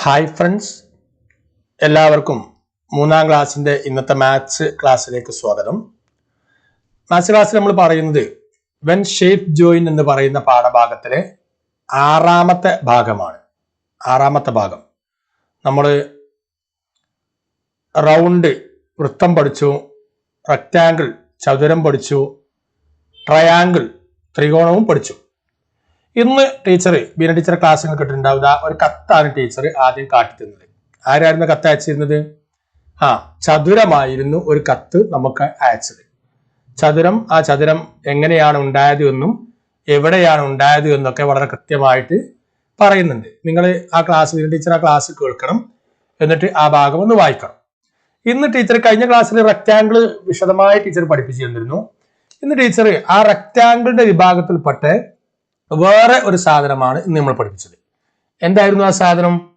Hi friends എല്ലാവർക്കും മൂന്നാം ക്ലാസ്സിന്റെ ഇന്നത്തെ മാത്സ് ക്ലാസ്സിലേക്ക് സ്വാഗതം. മാത്സ് ക്ലാസ്സിൽ നമ്മൾ പറയുന്നത് വെൻ ഷേപ്പ് ജോയിൻ എന്ന് പറയുന്ന പാഠഭാഗത്തിലെ ആറാമത്തെ ഭാഗമാണ്. ആറാമത്തെ ഭാഗം. നമ്മൾ റൗണ്ട് വൃത്തം പഠിച്ചു റെക്റ്റാങ്കിൾ ചതുരം പഠിച്ചു ട്രയാങ്കിൾ ത്രികോണവും പഠിച്ചു. ഇന്ന് ടീച്ചർ ബീന ടീച്ചർ ക്ലാസ്സിൽ കിട്ടുന്നുണ്ടാവുക ഒരു കത്താണ് ടീച്ചർ ആദ്യം കാട്ടിത്തന്നത്. ആരായിരുന്നു കത്ത് അയച്ചിരുന്നത്? ആ ചതുരമായിരുന്നു ഒരു കത്ത് നമുക്ക് അയച്ചത്. ചതുരം ആ ചതുരം എങ്ങനെയാണ് ഉണ്ടായത് എന്നും എവിടെയാണ് ഉണ്ടായത് എന്നൊക്കെ വളരെ കൃത്യമായിട്ട് പറയുന്നുണ്ട്. നിങ്ങൾ ആ ക്ലാസ് ബീന ടീച്ചർ ആ ക്ലാസ് കേൾക്കണം. എന്നിട്ട് ആ ഭാഗം ഒന്ന് വായിക്കണം. ഇന്ന് ടീച്ചർ കഴിഞ്ഞ ക്ലാസ്സിൽ റെക്റ്റാങ്കിൾ വിശദമായി ടീച്ചർ പഠിപ്പിച്ചു തന്നിരുന്നു ഇന്ന് ടീച്ചർ ആ റെക്റ്റാങ്കിളിന്റെ വിഭാഗത്തിൽപ്പെട്ട വേറെ ഒരു സാധനമാണ് ഇന്ന് നമ്മൾ പഠിപ്പിച്ചത്. എന്തായിരുന്നു ആ സാധനം?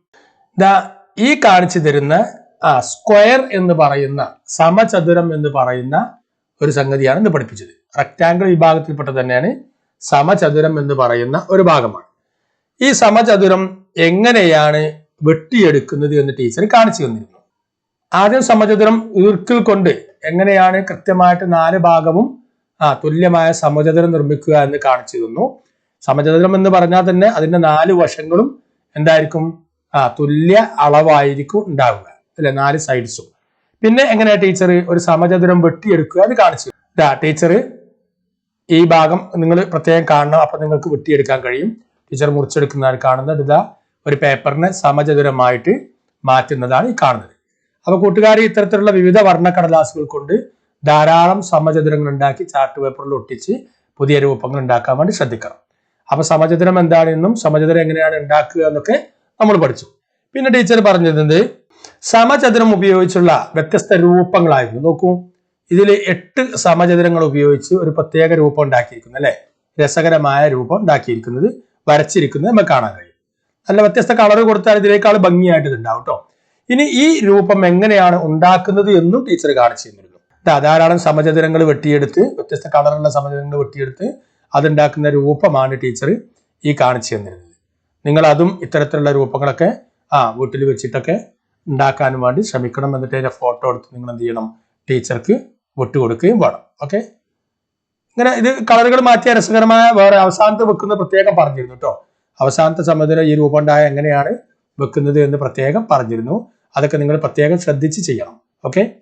ദാ ഈ കാണിച്ചു തരുന്ന ആ സ്ക്വയർ എന്ന് പറയുന്ന സമചതുരം എന്ന് പറയുന്ന ഒരു സംഗതിയാണ് ഇന്ന് പഠിപ്പിച്ചത്. റെക്റ്റാങ്കിൾ വിഭാഗത്തിൽപ്പെട്ട തന്നെയാണ് സമചതുരം എന്ന് പറയുന്ന ഒരു ഭാഗമാണ്. ഈ സമചതുരം എങ്ങനെയാണ് വെട്ടിയെടുക്കുന്നത് എന്ന് ടീച്ചർ കാണിച്ചു തന്നിരുന്നു. ആദ്യം സമചതുരം ഈർക്കിൽ കൊണ്ട് എങ്ങനെയാണ് കൃത്യമായിട്ട് നാല് ഭാഗവും ആ തുല്യമായ സമചതുരം നിർമ്മിക്കുക എന്ന് കാണിച്ചു തന്നു. സമചതുരം എന്ന് പറഞ്ഞാൽ തന്നെ അതിന്റെ നാല് വശങ്ങളും എന്തായിരിക്കും? ആ തുല്യ അളവായിരിക്കും ഉണ്ടാവുക. അല്ലെ? നാല് സൈഡ്സും പിന്നെ എങ്ങനെയാ ടീച്ചർ ഒരു സമചതുരം വെട്ടിയെടുക്കുക? അത് കാണിച്ചു ടീച്ചർ ഈ ഭാഗം നിങ്ങൾ പ്രത്യേകം കാണണം. അപ്പൊ നിങ്ങൾക്ക് വെട്ടിയെടുക്കാൻ കഴിയും. ടീച്ചർ മുറിച്ചെടുക്കുന്നതാണ് കാണുന്നത്. ഇതാ ഒരു പേപ്പറിനെ സമചതുരമായിട്ട് മാറ്റുന്നതാണ് ഈ കാണുന്നത്. അപ്പൊ കൂട്ടുകാർ ഇത്തരത്തിലുള്ള വിവിധ വർണക്കടലാസുകൾ കൊണ്ട് ധാരാളം സമചതുരങ്ങൾ ഉണ്ടാക്കി ചാർട്ട് പേപ്പറിൽ ഒട്ടിച്ച് പുതിയ രൂപങ്ങൾ ഉണ്ടാക്കാൻ വേണ്ടി ശ്രദ്ധിക്കണം. അപ്പൊ സമചതുരം എന്താണെന്നും സമചതുരം എങ്ങനെയാണ് ഉണ്ടാക്കുക എന്നൊക്കെ നമ്മൾ പഠിച്ചു. പിന്നെ ടീച്ചർ പറഞ്ഞിരുന്നത് സമചതുരം ഉപയോഗിച്ചുള്ള വ്യത്യസ്ത രൂപങ്ങളായിരുന്നു. നോക്കൂ ഇതിൽ എട്ട് സമചതുരങ്ങൾ ഉപയോഗിച്ച് ഒരു പ്രത്യേക രൂപം ഉണ്ടാക്കിയിരിക്കുന്നു അല്ലെ? രസകരമായ രൂപം ഉണ്ടാക്കിയിരിക്കുന്നത് വരച്ചിരിക്കുന്നത് നമുക്ക് കാണാൻ കഴിയും. നല്ല വ്യത്യസ്ത കളർ കൊടുത്താൽ ഇതിനേക്കാൾ ഭംഗിയായിട്ട് ഇതുണ്ടാവും കേട്ടോ ഇനി ഈ രൂപം എങ്ങനെയാണ് ഉണ്ടാക്കുന്നത് എന്നും ടീച്ചർ കാണിച്ചു ധാരാളം സമചതുരങ്ങൾ വെട്ടിയെടുത്ത് വ്യത്യസ്ത കളറുള്ള സമചതുരങ്ങൾ വെട്ടിയെടുത്ത് അതുണ്ടാക്കുന്ന രൂപമാണ് ടീച്ചർ ഈ കാണിച്ചു തന്നിരുന്നത്. നിങ്ങൾ അതും ഇത്തരത്തിലുള്ള രൂപങ്ങളൊക്കെ ആ വീട്ടിൽ വെച്ചിട്ടൊക്കെ ഉണ്ടാക്കാൻ വേണ്ടി ശ്രമിക്കണം എന്നിട്ട് അതിന്റെ ഫോട്ടോ എടുത്ത് നിങ്ങൾ എന്ത് ചെയ്യണം ടീച്ചർക്ക് വിട്ടുകൊടുക്കുകയും വേണം. ഓക്കെ? ഇങ്ങനെ ഇത് കളറുകൾ മാറ്റിയ രസകരമായ വേറെ അവസാനത്ത് വെക്കുന്ന പ്രത്യേകം പറഞ്ഞിരുന്നു കേട്ടോ. അവസാനത്തെ സമയത്തിന് ഈ രൂപം ഉണ്ടായ എങ്ങനെയാണ് വെക്കുന്നത് എന്ന് പ്രത്യേകം പറഞ്ഞിരുന്നു. അതൊക്കെ നിങ്ങൾ പ്രത്യേകം ശ്രദ്ധിച്ച് ചെയ്യണം. ഓക്കെ?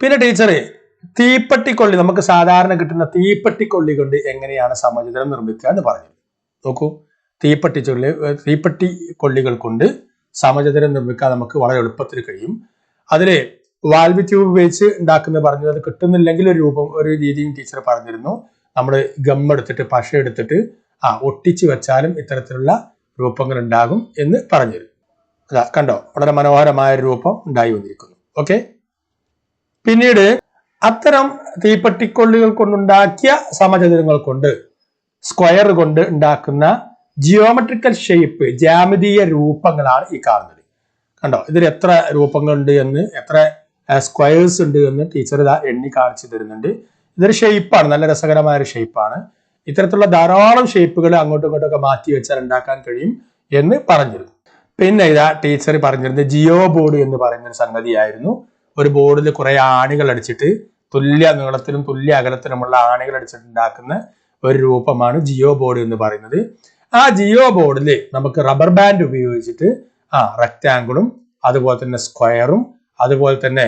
പിന്നെ ടീച്ചറെ തീപ്പെട്ടിക്കൊള്ളി നമുക്ക് സാധാരണ കിട്ടുന്ന തീപ്പെട്ടിക്കൊള്ളി കൊണ്ട് എങ്ങനെയാണ് സമചതുരം നിർമ്മിക്കുക എന്ന് പറഞ്ഞു നോക്കൂ തീപ്പെട്ടി ചൊല്ലി തീപ്പെട്ടി കൊള്ളികൾ കൊണ്ട് സമചതുരം നിർമ്മിക്കാൻ നമുക്ക് വളരെ എളുപ്പത്തിൽ കഴിയും. അതിലെ വാൽവി ട്യൂബ് ഉപയോഗിച്ച് ഉണ്ടാക്കുന്ന പറഞ്ഞത് അത് കിട്ടുന്നില്ലെങ്കിൽ ഒരു രൂപം ഒരു രീതിയും ടീച്ചർ പറഞ്ഞിരുന്നു. നമ്മൾ ഗം എടുത്തിട്ട് പശ എടുത്തിട്ട് ആ ഒട്ടിച്ചു വെച്ചാലും ഇത്തരത്തിലുള്ള രൂപങ്ങൾ ഉണ്ടാകും എന്ന് പറഞ്ഞിരുന്നു. അതാ കണ്ടോ? വളരെ മനോഹരമായ രൂപം ഉണ്ടായി വന്നിരിക്കുന്നു. ഓക്കെ? പിന്നീട് അത്തരം തീപ്പെട്ടിക്കൊള്ളികൾ കൊണ്ടുണ്ടാക്കിയ സമചതുരങ്ങൾ കൊണ്ട് സ്ക്വയർ കൊണ്ട് ഉണ്ടാക്കുന്ന ജിയോമെട്രിക്കൽ ഷേപ്പ് ജാമിതീയ രൂപങ്ങളാണ് ഈ കാണുന്നത്. കണ്ടോ? ഇതിൽ എത്ര രൂപങ്ങളുണ്ട് എന്ന് എത്ര സ്ക്വയേഴ്സ് ഉണ്ട് എന്ന് ടീച്ചർ ഇതാ എണ്ണി കാണിച്ചു തരുന്നുണ്ട്. ഇതൊരു ഷേപ്പാണ് നല്ല രസകരമായ ഒരു ഷേപ്പാണ് ഇത്തരത്തിലുള്ള ധാരാളം ഷേപ്പുകൾ അങ്ങോട്ടും ഇങ്ങോട്ടും ഒക്കെ മാറ്റി വെച്ചാൽ ഉണ്ടാക്കാൻ കഴിയും എന്ന് പറഞ്ഞിരുന്നു. പിന്നെ ഇതാ ടീച്ചർ പറഞ്ഞിരുന്നത് ജിയോ ബോർഡ് എന്ന് പറയുന്ന ഒരു സംഗതിയായിരുന്നു. ഒരു ബോർഡിൽ കുറെ ആണികൾ അടിച്ചിട്ട് തുല്യ നീളത്തിലും തുല്യ അകലത്തിലുമുള്ള ആണികൾ അടിച്ചിട്ടുണ്ടാക്കുന്ന ഒരു രൂപമാണ് ജിയോ ബോർഡ് എന്ന് പറയുന്നത്. ആ ജിയോ ബോർഡിൽ നമുക്ക് റബ്ബർ ബാൻഡ് ഉപയോഗിച്ചിട്ട് ആ റെക്റ്റാങ്കിളും അതുപോലെ തന്നെ സ്ക്വയറും അതുപോലെ തന്നെ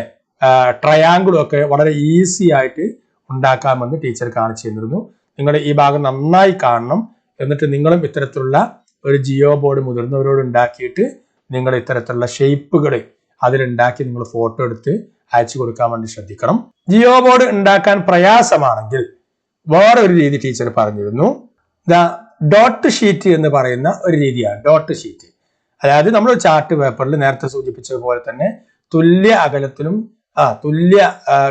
ട്രയാങ്കിളും ഒക്കെ വളരെ ഈസി ആയിട്ട് ഉണ്ടാക്കാമെന്ന് ടീച്ചർ കാണിച്ചു തന്നിരുന്നു. നിങ്ങൾ ഈ ഭാഗം നന്നായി കാണണം. എന്നിട്ട് നിങ്ങളും ഇത്തരത്തിലുള്ള ഒരു ജിയോ ബോർഡ് മുതിർന്നവരോട് ഉണ്ടാക്കിയിട്ട് നിങ്ങൾ ഇത്തരത്തിലുള്ള ഷേപ്പുകൾ അതിലുണ്ടാക്കി നിങ്ങൾ ഫോട്ടോ എടുത്ത് അയച്ചു കൊടുക്കാൻ വേണ്ടി ശ്രദ്ധിക്കണം. ജിയോ ബോർഡ് ഉണ്ടാക്കാൻ പ്രയാസമാണെങ്കിൽ വേറെ ഒരു രീതി ടീച്ചർ പറഞ്ഞിരുന്നു. ദ ഡോട്ട് ഷീറ്റ് എന്ന് പറയുന്ന ഒരു രീതിയാണ് ഡോട്ട് ഷീറ്റ് അതായത് നമ്മൾ ചാർട്ട് പേപ്പറിൽ നേരത്തെ സൂചിപ്പിച്ചതുപോലെ തന്നെ തുല്യ അകലത്തിലും ആ തുല്യ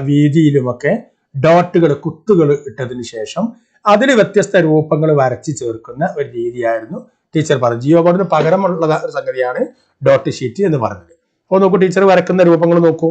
വീതിയിലുമൊക്കെ ഡോട്ടുകൾ കുത്തുകൾ ഇട്ടതിന് ശേഷം അതിൽ വ്യത്യസ്ത രൂപങ്ങൾ വരച്ച് ചേർക്കുന്ന ഒരു രീതിയായിരുന്നു ടീച്ചർ പറഞ്ഞു ജിയോ ബോർഡിന് പകരമുള്ള സംഗതിയാണ് ഡോട്ട് ഷീറ്റ് എന്ന് പറഞ്ഞത്. ഓ നോക്കൂ ടീച്ചർ വരക്കുന്ന രൂപങ്ങൾ നോക്കൂ.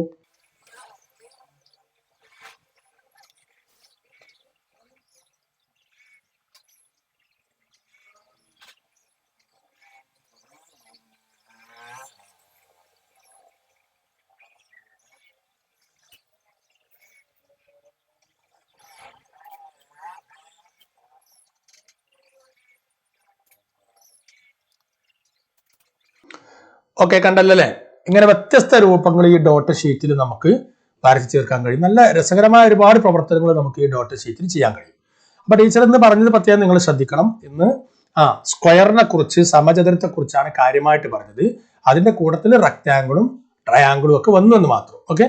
ഓക്കെ കണ്ടല്ലോ അല്ലേ? ഇങ്ങനെ വ്യത്യസ്ത രൂപങ്ങൾ ഈ ഡോട്ട് ഷീറ്റിൽ നമുക്ക് വരച്ചു ചേർക്കാൻ കഴിയും. നല്ല രസകരമായ ഒരുപാട് പ്രവർത്തനങ്ങൾ നമുക്ക് ഈ ഡോട്ട് ഷീറ്റിൽ ചെയ്യാൻ കഴിയും. അപ്പൊ ടീച്ചർ ഇന്ന് പറഞ്ഞത് പ്രത്യേകം നിങ്ങൾ ശ്രദ്ധിക്കണം. ഇന്ന് ആ സ്ക്വയറിനെ കുറിച്ച് സമചതുരത്തെ കുറിച്ചാണ് കാര്യമായിട്ട് പറഞ്ഞത്. അതിന്റെ കൂട്ടത്തിൽ റെക്റ്റാങ്കിളും ട്രയാങ്കിളും ഒക്കെ വന്നു എന്ന് മാത്രം. ഓക്കെ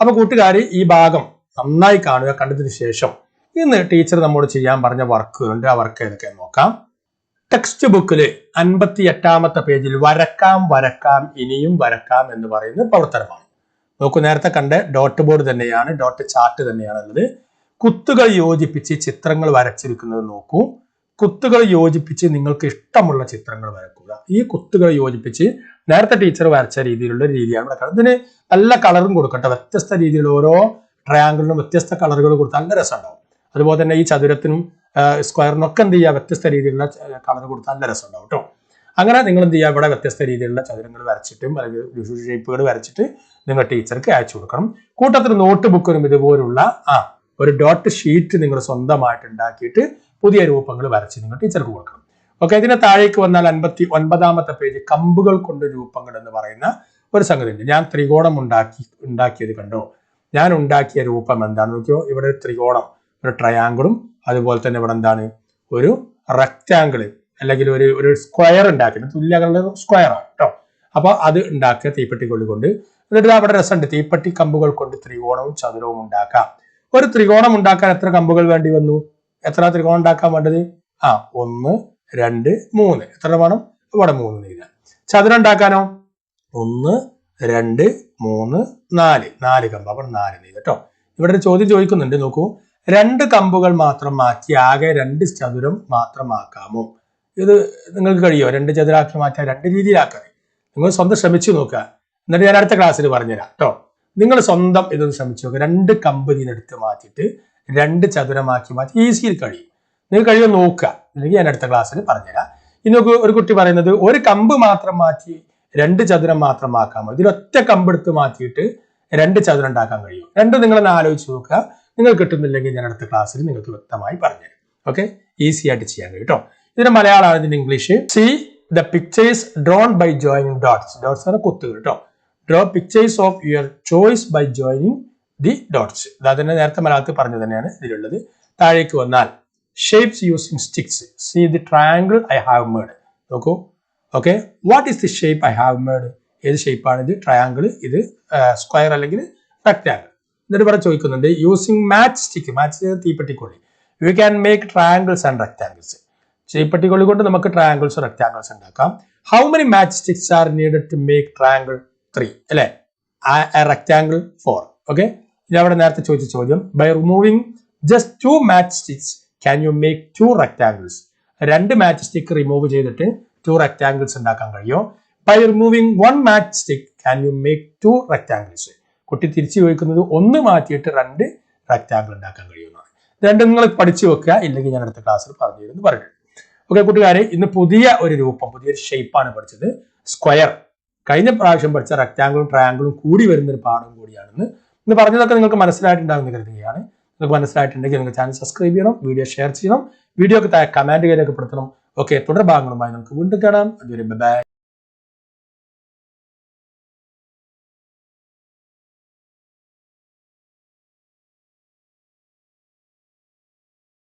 അപ്പൊ കൂട്ടുകാരി ഈ ഭാഗം നന്നായി കാണുക കണ്ടതിന് ശേഷം ഇന്ന് ടീച്ചർ നമ്മോട് ചെയ്യാൻ പറഞ്ഞ വർക്കുകളുണ്ട് ആ വർക്ക് ഏതൊക്കെ നോക്കാം. ടെക്സ്റ്റ് ബുക്കിൽ അൻപത്തി എട്ടാമത്തെ പേജിൽ വരക്കാം വരക്കാം ഇനിയും വരക്കാം എന്ന് പറയുന്ന പ്രവർത്തനമാണ്. നോക്കൂ നേരത്തെ കണ്ട ഡോട്ട് ബോർഡ് തന്നെയാണ് ഡോട്ട് ചാർട്ട് തന്നെയാണ് ഉള്ളത് കുത്തുകൾ യോജിപ്പിച്ച് ചിത്രങ്ങൾ വരച്ചിരിക്കുന്നത് നോക്കൂ. കുത്തുകൾ യോജിപ്പിച്ച് നിങ്ങൾക്ക് ഇഷ്ടമുള്ള ചിത്രങ്ങൾ വരക്കുക. ഈ കുത്തുകൾ യോജിപ്പിച്ച് നേരത്തെ ടീച്ചർ വരച്ച രീതിയിലുള്ള രീതിയാണ് വരക്കുന്നത് ഇതിന് നല്ല കളറും കൊടുക്കട്ടെ. വ്യത്യസ്ത രീതിയിൽ ഓരോ ട്രയാങ്കിളിനും വ്യത്യസ്ത കളറുകൾ കൊടുത്ത് നല്ല രസമുണ്ടാവും. അതുപോലെ തന്നെ ഈ ചതുരത്തിനും സ്ക്വയറിനും ഒക്കെ എന്ത് ചെയ്യുക വ്യത്യസ്ത രീതിയിലുള്ള കളർ കൊടുത്താൽ നല്ല രസം ഉണ്ടാവും കേട്ടോ. അങ്ങനെ നിങ്ങൾ എന്ത് ചെയ്യുക ഇവിടെ വ്യത്യസ്ത രീതിയിലുള്ള ചതുരങ്ങൾ വരച്ചിട്ടും അല്ലെങ്കിൽ ഷേപ്പുകൾ വരച്ചിട്ട് നിങ്ങൾ ടീച്ചർക്ക് അയച്ചു കൊടുക്കണം. കൂട്ടത്തിൽ നോട്ട് ബുക്കിനും ഇതുപോലുള്ള ആ ഒരു ഡോട്ട് ഷീറ്റ് നിങ്ങൾ സ്വന്തമായിട്ട് ഉണ്ടാക്കിയിട്ട് പുതിയ രൂപങ്ങൾ വരച്ച് നിങ്ങൾ ടീച്ചർക്ക് കൊടുക്കണം. ഓക്കെ ഇതിന് താഴേക്ക് വന്നാൽ അൻപത്തി ഒൻപതാമത്തെ പേജ് കമ്പുകൾ കൊണ്ട് രൂപങ്ങൾ എന്ന് പറയുന്ന ഒരു സംഗതി ഉണ്ട് ഞാൻ ത്രികോണം ഉണ്ടാക്കി ഉണ്ടാക്കിയത് കണ്ടോ? ഞാൻ ഉണ്ടാക്കിയ രൂപം എന്താണെന്ന് നോക്കിയോ? ഇവിടെ ഒരു ത്രികോണം ഒരു ട്രയാങ്കിളും അതുപോലെ തന്നെ ഇവിടെ എന്താണ്? ഒരു റെക്റ്റാങ്കിൾ അല്ലെങ്കിൽ ഒരു ഒരു സ്ക്വയർ ഉണ്ടാക്കുന്നത് തുല്യകളുടെ സ്ക്വയർ ആണ് കേട്ടോ അപ്പൊ അത് ഉണ്ടാക്കുക തീപ്പെട്ടി കൊണ്ട് എന്നിട്ട് അവിടെ രസമുണ്ട്. തീപ്പെട്ടി കമ്പുകൾ കൊണ്ട് ത്രികോണവും ചതുരവും ഉണ്ടാക്കാം. ഒരു ത്രികോണം ഉണ്ടാക്കാൻ എത്ര കമ്പുകൾ വേണ്ടി വന്നു? എത്ര ത്രികോണം ഉണ്ടാക്കാൻ വേണ്ടത്? ആ ഒന്ന് രണ്ട് മൂന്ന്. എത്ര വേണം? ഇവിടെ മൂന്ന് നീല ചതുരം ഉണ്ടാക്കാനോ? ഒന്ന് രണ്ട് മൂന്ന് നാല്. നാല് കമ്പ്. അപ്പോൾ നാല് നീല കേട്ടോ ഇവിടെ ഒരു ചോദ്യം ചോദിക്കുന്നുണ്ട്. നോക്കൂ. രണ്ട് കമ്പുകൾ മാത്രം മാറ്റി ആകെ രണ്ട് ചതുരം മാത്രമാക്കാമോ? ഇത് നിങ്ങൾക്ക് കഴിയുമോ രണ്ട് ചതുരാക്കി മാറ്റാൻ രണ്ട് രീതിയിലാക്കാൻ നിങ്ങൾ സ്വന്തം ശ്രമിച്ചു നോക്കുക. എന്നിട്ട് ഞാൻ അടുത്ത ക്ലാസ്സിൽ പറഞ്ഞുതരാം കേട്ടോ. നിങ്ങൾ സ്വന്തം ഇതൊന്ന് ശ്രമിച്ചു നോക്കുക രണ്ട് കമ്പ് ഇതിനെടുത്ത് മാറ്റിയിട്ട് രണ്ട് ചതുരമാക്കി മാറ്റി ഈസിയിൽ കഴിയും. നിങ്ങൾ കഴിയുമോ നോക്കുക. അല്ലെങ്കിൽ ഞാൻ അടുത്ത ക്ലാസ്സിൽ പറഞ്ഞുതരാം. ഇനി ഒരു കുട്ടി പറയുന്നത് ഒരു കമ്പ് മാത്രം മാറ്റി രണ്ട് ചതുരം മാത്രമാക്കാമോ? ഇതിൽ ഒറ്റ കമ്പ് എടുത്ത് മാറ്റിയിട്ട് രണ്ട് ചതുരം ഉണ്ടാക്കാൻ കഴിയും രണ്ടും നിങ്ങളൊന്ന് ആലോചിച്ച് നോക്കുക. നിങ്ങൾ കിട്ടുന്നില്ലെങ്കിൽ ഞാൻ അടുത്ത ക്ലാസ്സിൽ നിങ്ങൾക്ക് വ്യക്തമായി പറഞ്ഞുതരും. ഓക്കെ ഈസി ആയിട്ട് ചെയ്യാൻ കേട്ടോ ഇതിന്റെ മലയാളമാണ് ഇതിന്റെ English see the pictures drawn by joining dots dots ആണ് കുത്തുകൾ കേട്ടോ draw pictures of your choice by joining the dots അതിനെ നേരത്തെ മലയാളത്തിൽ പറഞ്ഞു തന്നെയാണ് ഇതിലുള്ളത്. താഴേക്ക് വന്നാൽ shapes using sticks see the triangle I have made നോക്കൂ. Okay what is the shape I have made ഏത് ഷേപ്പാണ് ഇത്? ട്രയാങ്കിൾ ഇത് സ്ക്വയർ അല്ലെങ്കിൽ റെക്ടാങ്കിൾ എന്നിട്ട് ഇവിടെ ചോദിക്കുന്നുണ്ട് using match stick match തീപ്പെട്ടിക്കൊള്ളി. You can make triangles and rectangles തീപ്പെട്ടിക്കൊള്ളി കൊണ്ട് നമുക്ക് ട്രയാങ്കിൾസ് റെക്ടാങ്കിൾസ് ഉണ്ടാക്കാം. How many match sticks are needed to make triangle three അല്ലെ? റെക്ടാങ്കിൾ ഫോർ ഓക്കെ ഇനി അവിടെ നേരത്തെ ചോദിച്ച ചോദ്യം by removing just two match sticks can you make two rectangles രണ്ട് മാച്ച് സ്റ്റിക്ക് റിമൂവ് ചെയ്തിട്ട് ടു റെക്ടാങ്കിൾസ് ഉണ്ടാക്കാൻ കഴിയും? By removing one match stick can you make two rectangles കുട്ടി തിരിച്ചു ചോദിക്കുന്നത് ഒന്ന് മാറ്റിയിട്ട് രണ്ട് റെക്റ്റാങ്കിൾ ഉണ്ടാക്കാൻ കഴിയുന്നതാണ് രണ്ടും നിങ്ങൾ പഠിച്ചു വെക്കുക ഇല്ലെങ്കിൽ ഞാൻ അടുത്ത ക്ലാസ്സിൽ പറഞ്ഞു തരുമെന്ന് പറഞ്ഞു ഓക്കെ കൂട്ടുകാരെ ഇന്ന് പുതിയ ഒരു രൂപം പുതിയൊരു ഷേപ്പാണ് പഠിച്ചത്. സ്ക്വയർ കഴിഞ്ഞ പ്രാവശ്യം പഠിച്ച റെക്റ്റാങ്കിളും ട്രയാങ്കിളും കൂടി വരുന്ന ഒരു പാഠം കൂടിയാണെന്ന്. ഇന്ന് പറഞ്ഞതൊക്കെ നിങ്ങൾക്ക് മനസ്സിലായിട്ടുണ്ടാകുന്ന കരുതുകയാണ്. നിങ്ങൾക്ക് മനസ്സിലായിട്ടുണ്ടെങ്കിൽ നിങ്ങൾ ചാനൽ സബ്സ്ക്രൈബ് ചെയ്യണം വീഡിയോ ഷെയർ ചെയ്യണം. വീഡിയോക്ക് താഴെ കമന്റ് രേഖപ്പെടുത്തണം. ഓക്കെ തുടർ ഭാഗങ്ങളുമായി നമുക്ക് വീണ്ടും കാണാം. അതുവരെ ബൈ